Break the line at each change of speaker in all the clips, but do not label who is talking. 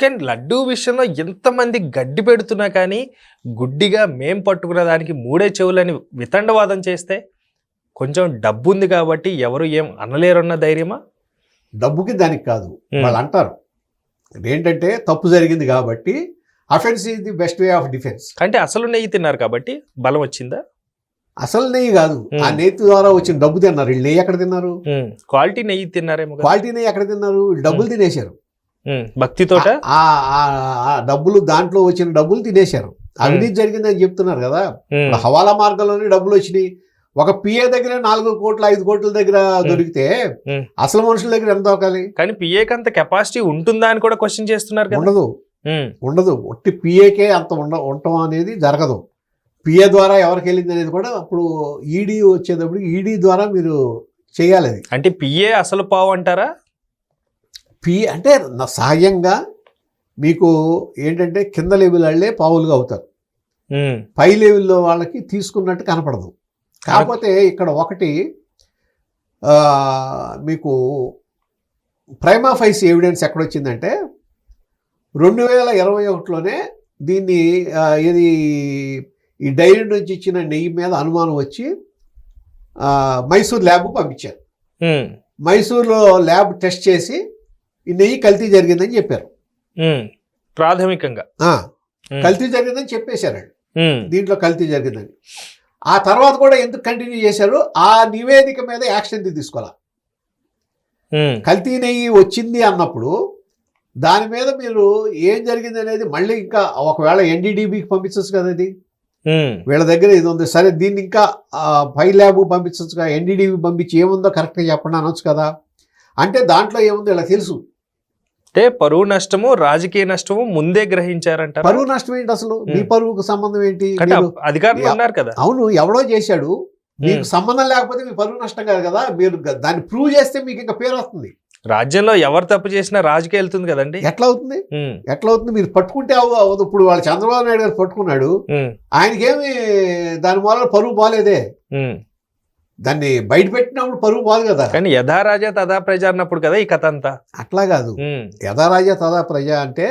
కానీ లడ్డూ విషయంలో ఎంతమంది గడ్డి పెడుతున్నా కానీ గుడ్డిగా మేం పట్టుకున్న దానికి మూడే చెవులని వితండవాదం చేస్తే కొంచెం డబ్బు ఉంది కాబట్టి ఎవరు ఏం అనలేరన్న ధైర్యమా?
డబ్బుకి దానికి కాదు. వాళ్ళు అంటారు. ఏంటంటే తప్పు జరిగింది కాబట్టి offence is the best way of defence
అంటే అసలు నెయ్యి తిన్నారు కాబట్టి బలం వచ్చిందా?
అసలు నెయ్యి కాదు. ఆ. నెయ్యి ద్వారా వచ్చిన డబ్బు తిన్నారు. వీళ్ళు నెయ్యి ఎక్కడ తిన్నారు?
క్వాలిటీ నెయ్యి తిన్నారేమో.
క్వాలిటీ నెయ్యి ఎక్కడ తిన్నారు? డబ్బులు తినేశారు.
ఉమ్, భక్తితోట?
ఆ ఆ- ఆ డబ్బులు దాంట్లో వచ్చిన డబ్బులు తినేశారు. అవినీతి జరిగిందని చెప్తున్నారు కదా. హవాలా మార్గంలోనే డబ్బులు వచ్చినాయి. ఒక పిఏ దగ్గర నాలుగు కోట్ల ఐదు కోట్ల దగ్గర దొరికితే. అసలు మనుషుల దగ్గర ఎంత దొరకాలి
కానీ పిఏకి అంత కెపాసిటీ ఉంటుందా అని కూడా క్వశ్చన్ చేస్తున్నారు కదా.
ఉండదు. ఉండదు. ఒట్టి పిఏకే అంత ఉండ ఉండటం అనేది జరగదు. పిఏ ద్వారా ఎవరికి వెళ్ళింది అనేది కూడా అప్పుడు ఈడీ వచ్చేటప్పుడు ఈడీ ద్వారా మీరు చేయాలి అది.
అంటే పిఏ అసలు పావు అంటారా?
పి అంటే నా సహజంగా మీకు ఏంటంటే కింద లెవెల్ వాళ్ళే పావులుగా అవుతారు. పై లెవెల్లో వాళ్ళకి తీసుకున్నట్టు కనపడదు. కాకపోతే ఇక్కడ ఒకటి మీకు ప్రైమా ఫైస్ ఎవిడెన్స్ ఎక్కడొచ్చిందంటే రెండు వేల ఇరవై ఒకటిలోనే దీన్ని ఇది ఈ డైరీ నుంచి ఇచ్చిన నెయ్యి మీద అనుమానం వచ్చి మైసూర్ ల్యాబ్కు పంపించారు. మైసూర్లో ల్యాబ్ టెస్ట్ చేసి ఈ నెయ్యి కల్తీ జరిగిందని చెప్పారు.
ప్రాథమికంగా.
కల్తీ జరిగిందని చెప్పేశారండి
ఉమ్,
దీంట్లో కల్తీ జరిగిందని. ఆ తర్వాత కూడా ఎందుకు కంటిన్యూ చేశారు? ఆ నివేదిక మీద యాక్షన్ తీసుకోవాలి? కల్తీ నెయ్యి వచ్చింది అన్నప్పుడు దాని మీద మీరు ఏం జరిగింది అనేది మళ్ళీ ఇంకా ఒకవేళ ఎన్డీడీబీకి పంపించవచ్చు కదా ఇది. వీళ్ళ దగ్గర ఇది ఉంది. సరే దీన్ని ఇంకా పై ల్యాబ్ పంపించవచ్చు కదా ఎన్డీడీబీ పంపించి ఏముందో కరెక్ట్గా చెప్పండి అనొచ్చు కదా. అంటే దాంట్లో ఏముందో? ఇలా తెలుసు.
అంటే పరువు నష్టము రాజకీయ నష్టము ముందే గ్రహించారంటారు?
పరువు నష్టం ఏంటి అసలు? మీ. పరువుకు సంబంధం ఏంటి?
అధికారులు. ఉన్నారు కదా.
అవును ఎవడో చేశాడు. మీకు సంబంధం లేకపోతే మీ పరువు నష్టం కాదు కదా. మీరు దాన్ని ప్రూవ్ చేస్తే మీకు ఇంకా పేరు వస్తుంది.
రాజ్యంలో ఎవరు తప్పు చేసినా రాజకీయ వెళ్తుంది కదండి.
ఎట్లా అవుతుంది? ఎట్లా అవుతుంది? మీరు పట్టుకుంటే అవ్వ- అవ్వదు. ఇప్పుడు వాళ్ళు చంద్రబాబు నాయుడు గారు పట్టుకున్నాడు. ఆయనకేమి దాని వల్ల పరువు బాగాలేదే. దాన్ని బయట పెట్టినప్పుడు పరువు బాదు కదా.
కానీ యథా రాజా తథా ప్రజ అన్నప్పుడు కదా ఈ కథ అంతా.
అట్లా కాదు. యథారాజా తదా ప్రజ అంటే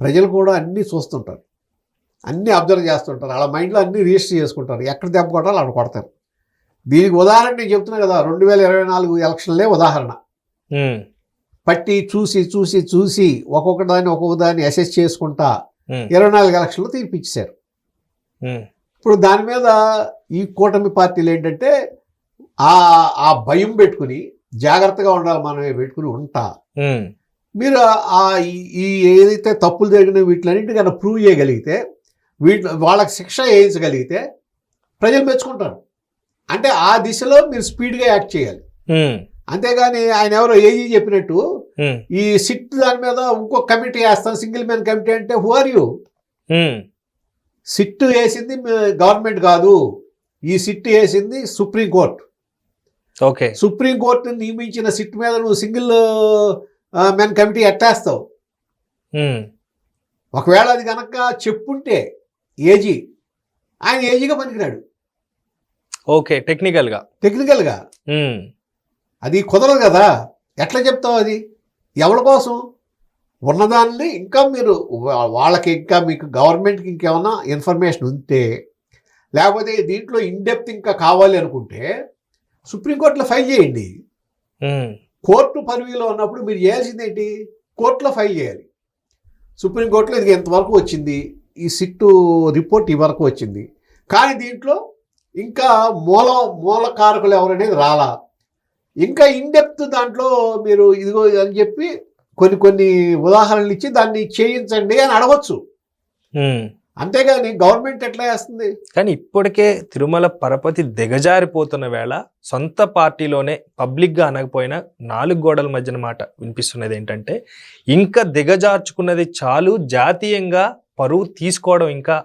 ప్రజలు కూడా అన్నీ చూస్తుంటారు. అన్నీ అబ్జర్వ్ చేస్తుంటారు. వాళ్ళ మైండ్లో అన్నీ రిజిస్టర్ చేసుకుంటారు. ఎక్కడ దెబ్బ కొట్టాలో అక్కడ కొడతారు. దీనికి ఉదాహరణ నేను చెప్తున్నా కదా రెండు వేల ఇరవై నాలుగు ఎలక్షన్లే ఉదాహరణ. పట్టి చూసి చూసి చూసి ఒక్కొక్క దాన్ని ఒక్కొక్క దాన్ని అసెస్ చేసుకుంటా ఇరవై నాలుగు ఎలక్షన్లు తీర్పిచ్చారు ఇప్పుడు దాని మీద ఈ కూటమి పార్టీలు ఏంటంటే ఆ ఆ భయం పెట్టుకుని జాగ్రత్తగా ఉండాలి మనమే పెట్టుకుని ఉంటా. మీరు ఆ ఈ- ఏదైతే తప్పులు జరిగిన వీటిలన్నింటి కన్నా ప్రూవ్ చేయగలిగితే వీటి వాళ్ళకి శిక్ష వేయించగలిగితే ప్రజలు మెచ్చుకుంటారు. అంటే ఆ దిశలో మీరు స్పీడ్గా యాక్ట్ చేయాలి. అంతేగాని ఆయన ఎవరో ఏజీ చెప్పినట్టు ఈ సిట్ దాని మీద ఇంకో కమిటీ వేస్తాం సింగిల్ మ్యాన్ కమిటీ అంటే హూ ఆర్ యూ సిట్ వేసింది గవర్నమెంట్ కాదు. ఈ సిట్ వేసింది supreme court
okay.
Supreme court నియమించిన సిట్ మీద నువ్వు సింగిల్ మెన్ కమిటీ ఎట్టేస్తావు ఒకవేళ అది కనుక చెప్పుంటే ఏజీ ఆయన ఏజీగా పనికిరాడు.
ఓకే టెక్నికల్గా
టెక్నికల్గా.
ఉమ్,
అది కుదరదు కదా. ఎట్లా చెప్తావు అది? ఎవరి కోసం? ఉన్నదాన్ని ఇంకా మీరు వాళ్ళకి ఇంకా మీకు గవర్నమెంట్కి ఇంకేమన్నా ఇన్ఫర్మేషన్ ఉంటే లేకపోతే దీంట్లో ఇన్డెప్త్ ఇంకా కావాలి అనుకుంటే సుప్రీంకోర్టులో ఫైల్ చేయండి.
ఉమ్,
కోర్టు పరివిలో ఉన్నప్పుడు మీరు చేయాల్సింది ఏంటి? కోర్టులో ఫైల్ చేయాలి. సుప్రీంకోర్టులో ఇది ఎంతవరకు వచ్చింది? ఈ సిట్టు రిపోర్ట్ ఈ వరకు వచ్చింది. కానీ దీంట్లో ఇంకా మూల మూలకారకులు ఎవరనేది రాలా. ఇంకా ఇన్డెప్త్ దాంట్లో మీరు ఇదిగో అని చెప్పి కొన్ని కొన్ని ఉదాహరణలు ఇచ్చి దాన్ని చేయించండి అని అడగచ్చు.
ఉమ్.
అంతేగాని గవర్నమెంట్ ఎట్లా చేస్తుంది?
కానీ ఇప్పటికే తిరుమల పరపతి దిగజారిపోతున్న వేళ సొంత పార్టీలోనే పబ్లిక్గా అనకపోయినా నాలుగు గోడల మధ్యన మాట వినిపిస్తున్నది ఏంటంటే ఇంకా దిగజార్చుకున్నది చాలు జాతీయంగా పరువు తీసుకోవడం ఇంకా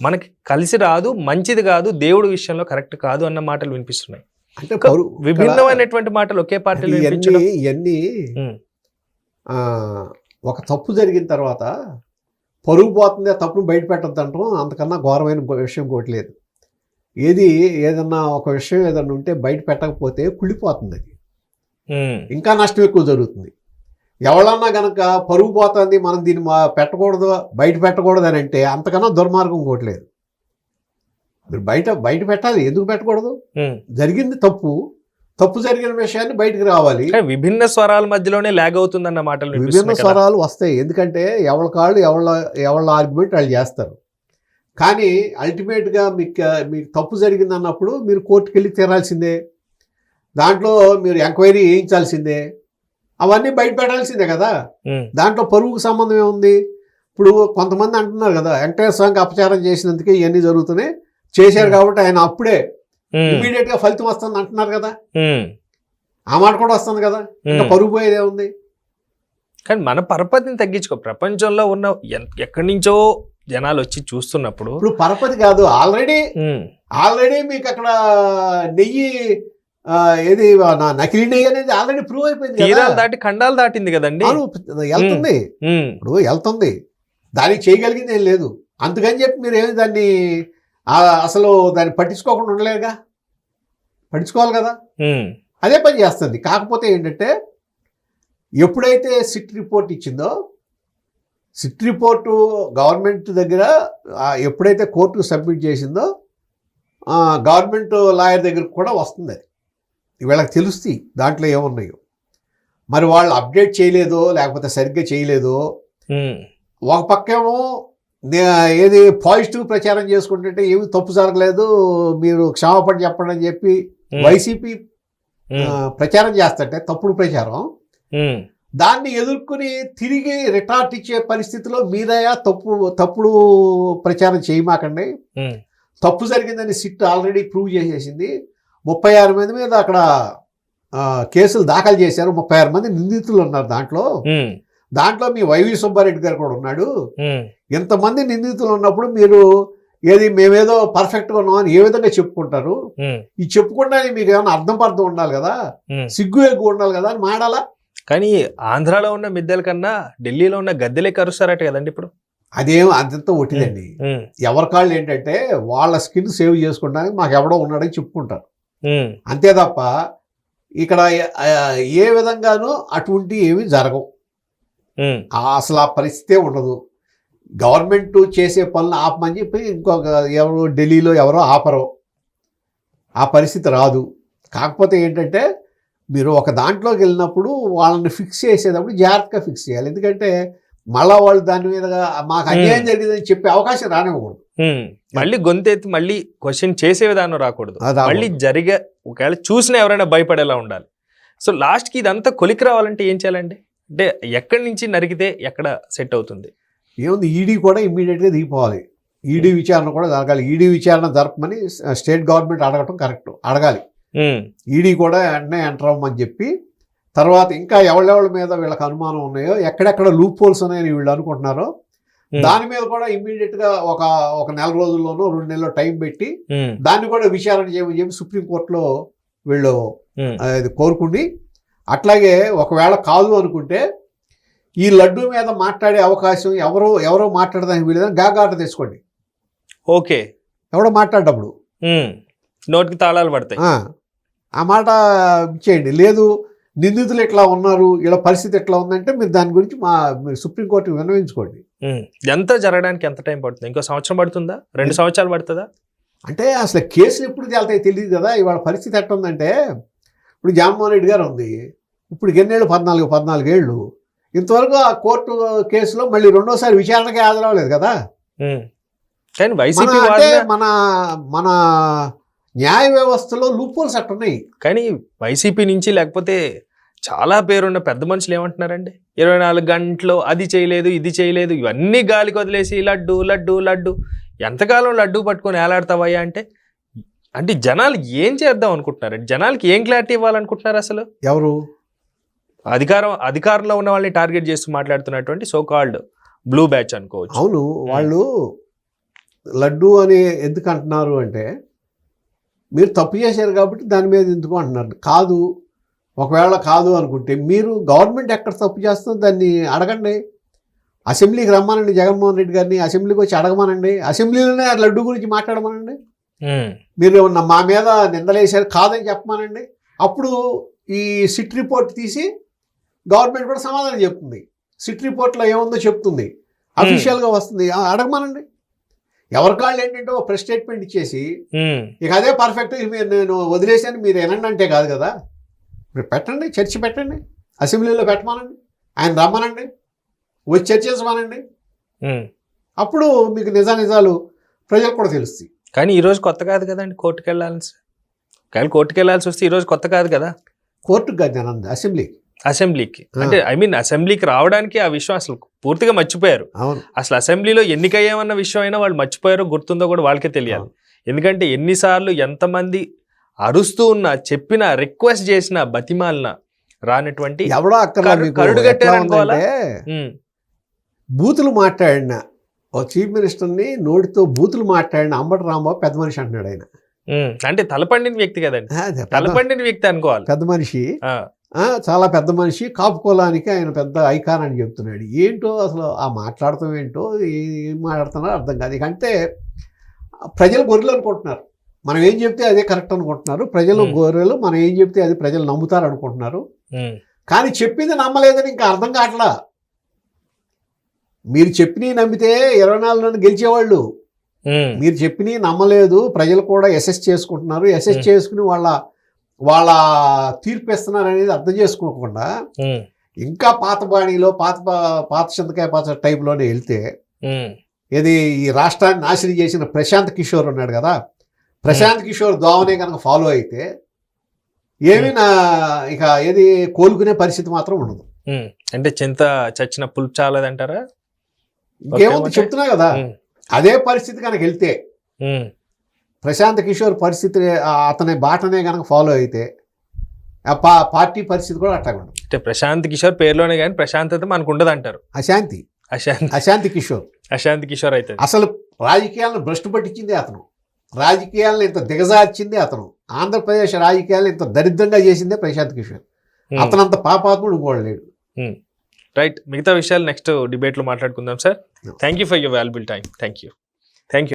మనకి కలిసి రాదు మంచిది కాదు దేవుడి విషయంలో కరెక్ట్ కాదు అన్న మాటలు వినిపిస్తున్నాయి.
అంటే
విభిన్నమైనటువంటి మాటలు ఒకే పార్టీలో
ఇవన్నీ ఒక తప్పు జరిగిన తర్వాత పరుగు పోతుంది ఆ తప్పును బయట పెట్టద్దు అంటాం. అంతకన్నా ఘోరమైన విషయం ఇంకోటి లేదు. ఏది ఏదన్నా ఒక విషయం ఏదన్నా ఉంటే బయట పెట్టకపోతే కుళ్ళిపోతుంది అది. ఇంకా నష్టం ఎక్కువ జరుగుతుంది. ఎవరన్నా గనక పరుగు పోతుంది మనం దీన్ని పెట్టకూడదు బయట పెట్టకూడదు అని అంటే అంతకన్నా దుర్మార్గం ఇంకోట్లేదు మీరు బయట బయట పెట్టాలి ఎందుకు పెట్టకూడదు. జరిగింది తప్పు తప్పు జరిగిన విషయాన్ని బయటికి రావాలి.
విభిన్న స్వరాల మధ్యలోనే లాగ్ అవుతుందన్న మాటలు
విభిన్న. స్వరాలు వస్తాయి. ఎందుకంటే ఎవరి కాళ్ళు ఎవళ్ళ ఎవళ్ళ ఆర్గ్యుమెంట్ వాళ్ళు చేస్తారు. కానీ అల్టిమేట్గా మీకు మీకు తప్పు జరిగింది అన్నప్పుడు మీరు కోర్టుకు వెళ్ళి తీరాల్సిందే. దాంట్లో మీరు ఎంక్వైరీ చేయించాల్సిందే. అవన్నీ బయట పెట్టాల్సిందే కదా. దాంట్లో పరువుకు సంబంధం ఏముంది? ఇప్పుడు కొంతమంది అంటున్నారు కదా వెంకటేశ్వర స్వామికి అపచారం చేసినందుకే ఇవన్నీ జరుగుతున్నాయి. చేశారు కాబట్టి ఆయన అప్పుడే. ఇమీడియట్గా ఫలితం వస్తుంది అంటున్నారు కదా.
ఉమ్.
ఆ మాట కూడా వస్తుంది కదా. ఇంకా
ఉమ్.
పరుగు పోయేదే ఉంది
కానీ మన పరపతిని తగ్గించుకో. ప్రపంచంలో ఉన్న ఎక్కడి నుంచో జనాలు వచ్చి చూస్తున్నప్పుడు
ఇప్పుడు పరపతి కాదు ఆల్రెడీ ఆల్రెడీ మీకు అక్కడ నెయ్యి ఏది నా నకిలీ నెయ్యి అనేది ఆల్రెడీ ప్రూవ్ అయిపోయింది
తీరాలు దాటి ఖండాలు దాటింది కదండి.
వెళ్తుంది. ఇప్పుడు వెళ్తుంది. దానికి చేయగలిగింది ఏం లేదు. అందుకని చెప్పి మీరు ఏమి దాన్ని అసలు దాన్ని పట్టించుకోకుండా ఉండలేరుగా? పట్టించుకోవాలి కదా. అదే పని చేస్తుంది. కాకపోతే ఏంటంటే ఎప్పుడైతే సిట్ రిపోర్ట్ ఇచ్చిందో సిట్ రిపోర్టు గవర్నమెంట్ దగ్గర ఎప్పుడైతే కోర్టుకు సబ్మిట్ చేసిందో గవర్నమెంట్ లాయర్ దగ్గరకు కూడా వస్తుంది అది. వీళ్ళకి తెలుస్తాయి దాంట్లో ఏమున్నాయో. మరి వాళ్ళు అప్డేట్ చేయలేదో లేకపోతే సరిగ్గా చేయలేదో ఒక పక్కేమో ఏది పాజిటివ్ ప్రచారం చేసుకుంటుంటే ఏమి తప్పు జరగలేదు మీరు క్షమాపణ చెప్పండి అని చెప్పి వైసీపీ
ఉమ్,
ఆ, ప్రచారం చేస్తుంటే తప్పుడు ప్రచారం.
ఉమ్,
దాన్ని ఎదుర్కొని తిరిగి రిటార్ట్ ఇచ్చే పరిస్థితిలో మీరయా తప్పు తప్పుడు ప్రచారం చేయమాకండి. తప్పు జరిగిందని సిట్ ఆల్రెడీ ప్రూవ్ చేసేసింది. ముప్పై ఆరు మంది మీద అక్కడ కేసులు దాఖలు చేశారు. ముప్పై ఆరు మంది నిందితులు ఉన్నారు దాంట్లో. దాంట్లో మీ వైవి సుబ్బారెడ్డి గారు కూడా ఉన్నాడు. ఇంతమంది నిందితులు ఉన్నప్పుడు మీరు ఏది మేమేదో పర్ఫెక్ట్గా ఉన్నామని ఏ విధంగా చెప్పుకుంటారు? ఈ చెప్పుకుంటానికి మీకు ఏమైనా అర్థం పర్థం ఉండాలి కదా. సిగ్గు ఎక్కువ ఉండాలి కదా అని మాడాలా?
కానీ ఆంధ్రాలో ఉన్న మిద్దెల కన్నా ఢిల్లీలో ఉన్న గద్దెలే కరుస్తారట కదండి ఇప్పుడు.
అదేం అంతంత ఒట్టిదండి. ఎవరి కాళ్ళు ఏంటంటే వాళ్ళ స్కిన్ సేవ్ చేసుకోవడానికి మాకు ఎవడో ఉన్నాడని చెప్పుకుంటారు. అంతే తప్ప ఇక్కడ ఏ విధంగానూ అటువంటి ఏమీ జరగవు. అసలు ఆ పరిస్థితే ఉండదు. గవర్నమెంట్ చేసే పనులు ఆపమని చెప్పి ఇంకొక ఎవరు ఢిల్లీలో ఎవరో ఆపరు. ఆ పరిస్థితి రాదు. కాకపోతే ఏంటంటే మీరు ఒక దాంట్లోకి వెళ్ళినప్పుడు వాళ్ళని ఫిక్స్ చేసేటప్పుడు జాగ్రత్తగా ఫిక్స్ చేయాలి. ఎందుకంటే మళ్ళా వాళ్ళు దాని మీద మాకు అన్యాయం జరిగిందని చెప్పే అవకాశం రానివ్వకూడదు.
మళ్ళీ గొంతెత్తి మళ్ళీ క్వశ్చన్ చేసే విధానం రాకూడదు. మళ్ళీ జరిగే ఒకవేళ చూసినా ఎవరైనా భయపడేలా ఉండాలి. సో లాస్ట్కి ఇదంతా కొలికి రావాలంటే ఏం చేయాలండి? అంటే ఎక్కడి నుంచి నరికితే ఎక్కడ సెట్ అవుతుంది?
ఏముంది? ఈడీ కూడా ఇమ్మీడియట్గా దిగిపోవాలి. ఈడీ విచారణ కూడా జరగాలి. ఈడీ విచారణ జరపమని స్టేట్ గవర్నమెంట్ అడగటం కరెక్ట్. అడగాలి. ఈడీ కూడా వెంటనే ఎంటర్ అవ్వమని చెప్పి తర్వాత ఇంకా ఎవళ్ళెవళ్ళ మీద వీళ్ళకి అనుమానం ఉన్నాయో ఎక్కడెక్కడ లూప్ హోల్స్ ఉన్నాయని వీళ్ళు అనుకుంటున్నారో
ఉమ్,
దాని మీద కూడా ఇమ్మీడియట్గా ఒక ఒక నెల రోజుల్లోనూ రెండు నెలల్లో టైం పెట్టి దాన్ని కూడా విచారణ చేయమని చెప్పి సుప్రీంకోర్టులో వీళ్ళు కోరుకుని అట్లాగే ఒకవేళ కాదు అనుకుంటే ఈ లడ్డు మీద మాట్లాడే అవకాశం ఎవరో ఎవరో మాట్లాడదానికి వీలేదని గాగాట తెచ్చుకోండి
ఓకే.
ఎవడో మాట్లాడేటప్పుడు.
నోటికి తాళాలు పడతాయి.
ఆ, మాట ఇచ్చేయండి. లేదు నిందితులు ఎట్లా ఉన్నారు ఇలా పరిస్థితి ఎట్లా ఉందంటే మీరు దాని గురించి మా మీరు సుప్రీంకోర్టుకి విన్నవించుకోండి.
ఎంత జరగడానికి ఎంత టైం పడుతుంది? ఇంకో సంవత్సరం పడుతుందా? రెండు సంవత్సరాలు పడుతుందా?
అంటే అసలు కేసులు ఎప్పుడు తేలుతాయి తెలియదు కదా. ఇవాళ పరిస్థితి ఎట్లా ఉందంటే ఇప్పుడు జగన్మోహన్ రెడ్డి గారు ఉంది. ఇప్పుడు ఎన్నేళ్ళు? పద్నాలుగు పద్నాలుగేళ్ళు. ఇంతవరకు ఆ కోర్టు కేసులో మళ్ళీ రెండోసారి విచారణకి హాజరవ్వలేదు కదా.
కానీ వైసీపీ
అంటే
వాళ్ళ
మన మన న్యాయ వ్యవస్థలో లూపోల్స్ అట్టున్నాయి.
కానీ వైసీపీ నుంచి లేకపోతే చాలా పేరున్న పెద్ద మనుషులు ఏమంటున్నారండి? ఇరవై నాలుగు గంటలు అది చేయలేదు ఇది చేయలేదు ఇవన్నీ గాలికి వదిలేసి లడ్డు లడ్డు లడ్డు. ఎంతకాలం లడ్డు పట్టుకొని ఏలాడతావయ్యా అంటే? అంటే జనాలు ఏం చేద్దాం అనుకుంటున్నారు? జనాలకి ఏం క్లారిటీ ఇవ్వాలనుకుంటున్నారు అసలు?
ఎవరు?
అధికారం అధికారంలో ఉన్న వాళ్ళని టార్గెట్ చేస్తూ మాట్లాడుతున్నటువంటి సో కాల్డ్ బ్లూ బ్యాచ్ అనుకోవచ్చు.
అవును వాళ్ళు లడ్డు అని ఎందుకు అంటున్నారు అంటే మీరు తప్పు చేశారు కాబట్టి దాని మీద ఎందుకు అంటున్నారు? కాదు ఒకవేళ కాదు అనుకుంటే మీరు గవర్నమెంట్ ఎక్కడ తప్పు చేస్తుందో దాన్ని అడగండి. అసెంబ్లీకి రమ్మనండి జగన్మోహన్ రెడ్డి గారిని అసెంబ్లీకి వచ్చి అడగమనండి. అసెంబ్లీలోనే ఆ లడ్డు గురించి మాట్లాడమనండి. మీరు మా మీద నిందలేశారు కాదని చెప్పమనండి. అప్పుడు ఈ సిట్ రిపోర్ట్ తీసి గవర్నమెంట్ కూడా సమాధానం చెప్తుంది. సిట్ రిపోర్ట్లో ఏముందో చెప్తుంది. అఫీషియల్గా వస్తుంది. అడగమనండి. ఎవరి కాళ్ళు ఏంటంటే ఒక ప్రెస్ స్టేట్మెంట్ ఇచ్చేసి ఇక అదే పర్ఫెక్ట్ మీరు నేను వదిలేసాను మీరు వినండి అంటే కాదు కదా. మీరు పెట్టండి చర్చ పెట్టండి. అసెంబ్లీలో పెట్టమనండి. ఆయన రమ్మనండి. వచ్చి చర్చించమనండి. అప్పుడు మీకు నిజానిజాలు ప్రజలకు కూడా తెలుస్తాయి.
కానీ ఈ రోజు కొత్త కాదు కదండి కోర్టుకు వెళ్ళాల్సి ఒకవేళ కోర్టుకు వెళ్ళాల్సి వస్తే ఈ రోజు కొత్త కాదు కదా.
కోర్టుకు కాదు నేను అంది అసెంబ్లీ
అసెంబ్లీకి. అంటే ఐ మీన్ అసెంబ్లీకి రావడానికి ఆ విషయం అసలు పూర్తిగా మర్చిపోయారు. అసలు అసెంబ్లీలో ఎన్నికయ్యామన్న విషయం అయినా వాళ్ళు మర్చిపోయారో గుర్తుందో కూడా వాళ్ళకే తెలియాలి. ఎందుకంటే ఎన్నిసార్లు ఎంతమంది అరుస్తూ ఉన్నా చెప్పినా రిక్వెస్ట్ చేసినా బతిమాలినా రానటువంటి
ఎవడో అక్కడ బూతులు మాట్లాడిన ఓ చీఫ్ మినిస్టర్ని నోటితో బూతులు మాట్లాడిన అంబటి రాంబాబు పెద్ద మనిషి అంటున్నాడు ఆయన.
అంటే తలపండిన వ్యక్తి కదండి. తలపండిన వ్యక్తి అనుకోవాలి.
పెద్ద మనిషి. చాలా పెద్ద మనిషి కాపు కులానికి ఆయన పెద్ద ఐకాన్ అని చెప్తున్నాడు. ఏంటో అసలు ఆ మాట్లాడటం ఏంటో ఏం మాట్లాడుతున్నారో అర్థం కాదు. ఇక అంటే ప్రజలు గొర్రెలు అనుకుంటున్నారు. మనం ఏం చెప్తే అదే కరెక్ట్ అనుకుంటున్నారు. ప్రజలు. గొర్రెలు మనం ఏం చెప్తే అది ప్రజలు నమ్ముతారు అనుకుంటున్నారు. కానీ చెప్పింది నమ్మలేదని ఇంకా అర్థం కావట్లా. మీరు చెప్పినవి నమ్మితే ఇరవై నాలుగులో గెలిచేవాళ్ళు. మీరు చెప్పినవి నమ్మలేదు. ప్రజలు కూడా ఎస్ఎస్ చేసుకుంటున్నారు. ఎస్ఎస్. చేసుకుని వాళ్ళ వాళ్ళ తీర్పు ఇస్తున్నారు అనేది అర్థం చేసుకోకుండా ఇంకా పాత బాణీలో పాత పాత చింతకాయ పాత టైప్లోనే వెళ్తే ఇది ఈ రాష్ట్రాన్ని నాశనం చేసిన ప్రశాంత్ కిషోర్ ఉన్నాడు కదా ప్రశాంత్ కిషోర్ దోవనే కనుక ఫాలో అయితే ఏమీ నా ఇక ఏది కోలుకునే పరిస్థితి మాత్రం ఉండదు.
అంటే చింత చచ్చిన పులుపు చాలదంటారా?
ఇంకేముంది
ఓకే,
చెప్తున్నా కదా అదే పరిస్థితి కనుక వెళ్తే ప్రశాంత్ కిషోర్ పరిస్థితి అతని బాటనే కనుక ఫాలో అయితే పార్టీ పరిస్థితి కూడా అట్లా ఉండదు
అంటే ప్రశాంత్ కిషోర్ పేరులోనే కానీ ప్రశాంతత మనకు ఉండదు అంటారు.
అశాంతి.
అశాంతి.
అశాంతి కిషోర్.
అశాంతి కిషోర్ అయితే.
అసలు రాజకీయాలను భ్రష్టు పట్టించింది అతను. రాజకీయాలను ఇంత దిగజార్చింది అతను. ఆంధ్రప్రదేశ్ రాజకీయాలను ఇంత దరిద్రంగా చేసిందే ప్రశాంత్ కిషోర్. అతనంత పాపాత్ముడు ఇంకోడు లేడు.
రైట్ మిగతా విషయాలు నెక్స్ట్ డిబేట్లో మాట్లాడుకుందాం sir thank you for your valuable time thank you thank you